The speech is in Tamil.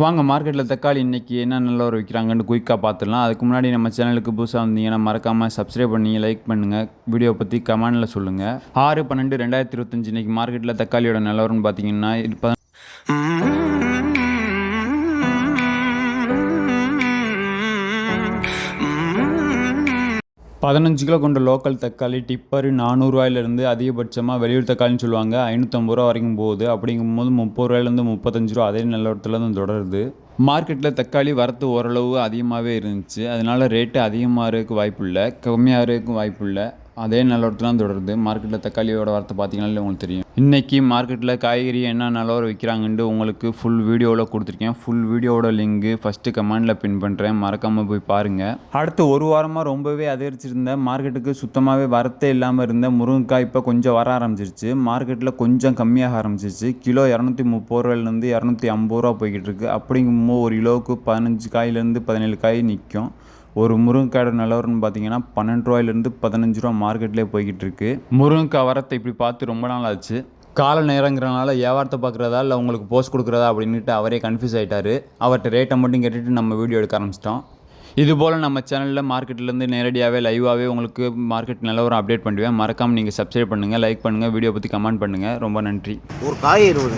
வாங்க மார்க்கெட்டில் தக்காளி இன்றைக்கி என்ன நிலவரம் விற்கிறாங்கன்னு குயிக்காக பார்த்துடலாம். அதுக்கு முன்னாடி நம்ம சேனலுக்கு புதுசாக வந்தீங்கன்னா மறக்காமல் சப்ஸ்கிரைப் பண்ணி லைக் பண்ணுங்கள் வீடியோ பற்றி கமெண்டில் சொல்லுங்கள் ஆறு பன்னெண்டு ரெண்டாயிரத்தி இருபத்தஞ்சி இன்றைக்கி மார்க்கெட்டில் தக்காளியோட நிலவரம்னு பார்த்தீங்கன்னா இப்போ பதினஞ்சு கிலோ கொண்ட லோக்கல் தக்காளி டிப்பர் நானூறுரூவாயிலேருந்து அதிகபட்சமாக வெளியூர் தக்காளின்னு சொல்லுவாங்க. ஐநூற்றம்பது ரூபா வரைக்கும் போகுது. அப்படிங்கும்போது முப்பது ரூபாயிலேருந்து முப்பத்தஞ்சு ரூபா அதே நிலவரத்துலேருந்து தொடருது. மார்க்கெட்டில் தக்காளி வரத்து ஓரளவு அதிகமாகவே இருந்துச்சு. அதனால் ரேட்டு அதிகமாக இருக்க வாய்ப்பு இல்லை. கம்மியாக இருக்க வாய்ப்பு இல்லை. அதே நிலவரத்தில் தொடருது. மார்க்கெட்டில் தக்காளியோட வரத்தை பார்த்தீங்கன்னா உங்களுக்கு தெரியும். இன்றைக்கி மார்க்கெட்டில் காய்கறி என்ன நிலவரம் விற்கிறாங்கன்ட்டு உங்களுக்கு ஃபுல் வீடியோவில் கொடுத்துருக்கேன். ஃபுல் வீடியோவோட லிங்கு ஃபஸ்ட்டு கமெண்டில் பின் பண்ணுறேன் மறக்காமல் போய் பாருங்கள் அடுத்து ஒரு வாரமாக ரொம்பவே அதிகரிச்சிருந்த மார்க்கெட்டுக்கு சுத்தமாகவே வரத்தே இல்லாமல் இருந்த முருங்கைக்காய் இப்போ கொஞ்சம் வர ஆரம்பிச்சிருச்சு. மார்க்கெட்டில் கொஞ்சம் கம்மியாக ஆரம்பிச்சிருச்சு. கிலோ இரநூத்தி முப்பது ரூபாயிலேருந்து இரநூத்தி ஐம்பது ரூபா போய்கிட்டு இருக்கு. அப்படிங்கும்போது ஒரு கிலோவுக்கு பதினஞ்சு காயிலேருந்து பதினேழு காய் நிற்கும் ஒரு முருங்கைக்காயோட நிலவரம்னு பார்த்தீங்கன்னா பன்னெண்டு ரூபாயிலேருந்து பதினஞ்சு ரூபா மார்க்கெட்லேயே போய்கிட்டு இருக்கு முருங்கைக்காய் வரத்தை இப்படி பார்த்து ரொம்ப நாள் ஆச்சு. கால நேரங்கிறனால வியாபாரத்தை பார்க்குறதா இல்லை உங்களுக்கு போஸ்ட் கொடுக்குறதா அப்படின்ட்டு அவரே கன்ஃபியூஸ் ஆகிட்டாரு அவர்கிட்ட ரேட்டை மட்டும் கேட்டுட்டு நம்ம வீடியோ எடுக்க ஆரம்பிச்சிட்டோம். இதுபோல் நம்ம சேனலில் மார்க்கெட்லேருந்து நேரடியாகவே லைவாகவே உங்களுக்கு மார்க்கெட் நிலவரம் அப்டேட் பண்ணுவேன் மறக்காமல் நீங்கள் சப்ஸ்கிரைப் பண்ணுங்கள் லைக் பண்ணுங்கள் வீடியோ பற்றி கமெண்ட் பண்ணுங்கள் ரொம்ப நன்றி. ஒரு காய் இருபது